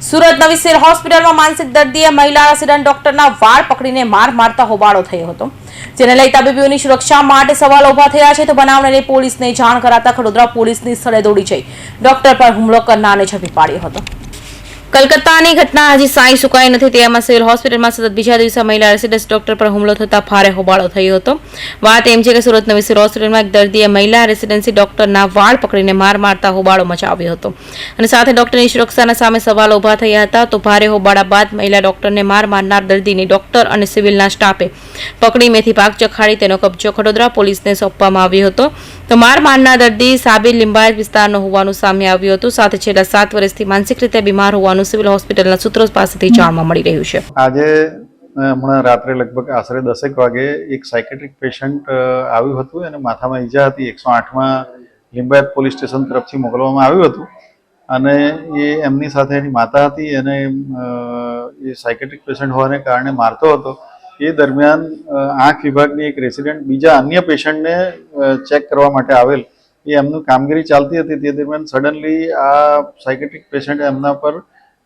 સુરત નવી સિવિલ હોસ્પિટલમાં માનસિક દર્દીએ મહિલા રેસિડન્ટ ડોક્ટરના વાળ પકડીને માર મારતા હોબાળો થયો હતો. જેને લઈ તબીબીઓની સુરક્ષા માટે સવાલ ઊભા થયા છે તો બનાવને લઈ પોલીસને જાણ કરાતા ખડોદરા પોલીસની સ્થળે દોડી જઈ ડોક્ટર પર હુમલો કરનારને ઝડપી પાડ્યો હતો. કલકત્તાની ઘટના હજી સાંઈ સુકાઈ નથી. તેમાં સિવિલ હોસ્પિટલમાં સતત બીજા દિવસે મહિલા રેસિડેન્સ ડોક્ટર પર હુમલો થતા ભારે હોબાળો થયો હતો. વાત એમ છે કે સુરત નવી સિવિલ હોસ્પિટલમાં એક દર્દીએ મહિલા રેસિડેન્સી ડોક્ટરના વાળ પકડીને માર મારતા હોબાળો મચાવ્યો હતો. અને સાથે ડોક્ટરની સુરક્ષાના સામે સવાલો ઊભા થયા હતા તો ભારે હોબાળા બાદ મહિલા ડોક્ટરને માર મારનાર દર્દીની ડોક્ટર અને સિવિલના સ્ટાફે પકડી મેથી ભાગ ચખાડી તેનો કબજો ખડોદરા પોલીસને સોંપવામાં આવ્યો હતો. તો માર મારનાર દર્દી સાબિર લિંબાયત વિસ્તારનો હોવાનું સામે આવ્યું હતું. સાથે છેલ્લા સાત વર્ષથી માનસિક રીતે બીમાર હોવાનું સિવિલ હોસ્પિટલના સૂત્રો પાસેથી જાણવા મળી રહ્યું છે. આજે હમણાં રાત્રે લગભગ આશરે દસેક વાગે એક સાયકેટ્રિક પેશન્ટ આવ્યું હતું. અને માથામાં ઈજા હતી. એકસો આઠમાં લિંબાયત પોલીસ સ્ટેશન તરફથી મોકલવામાં આવ્યું હતું. અને એ એમની સાથે એની માતા હતી. અને એ સાયકેટ્રિક પેશન્ટ હોવાને કારણે મારતો હતો. એ દરમિયાન આંખ વિભાગની એક રેસિડેન્ટ બીજા અન્ય પેશન્ટને ચેક કરવા માટે આવેલ. એ એમનું કામગીરી ચાલતી હતી. તે દરમિયાન સડનલી આ સાયકેટ્રિક પેશન્ટ એમના પર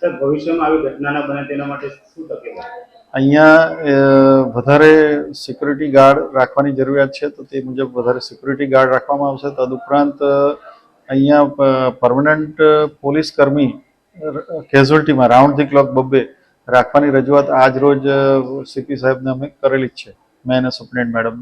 સર, ભવિષ્યમાં વધારે સિક્યુરિટી ગાર્ડ રાખવાની જરૂરિયાત છે, તો તે મુજબ વધારે સિક્યુરિટી ગાર્ડ રાખવામાં આવશે. તદુપરાંત અહીંયા પરમનન્ટ પોલીસ કર્મી કેઝ્યુઅલ્ટીમાં રાઉન્ડ ધી ક્લોક બબ્બે રાખવાની રજૂઆત આજ રોજ સીપી સાહેબને અમે કરેલી જ છે. મેં અને સુપ્રિન્ટ મેડમ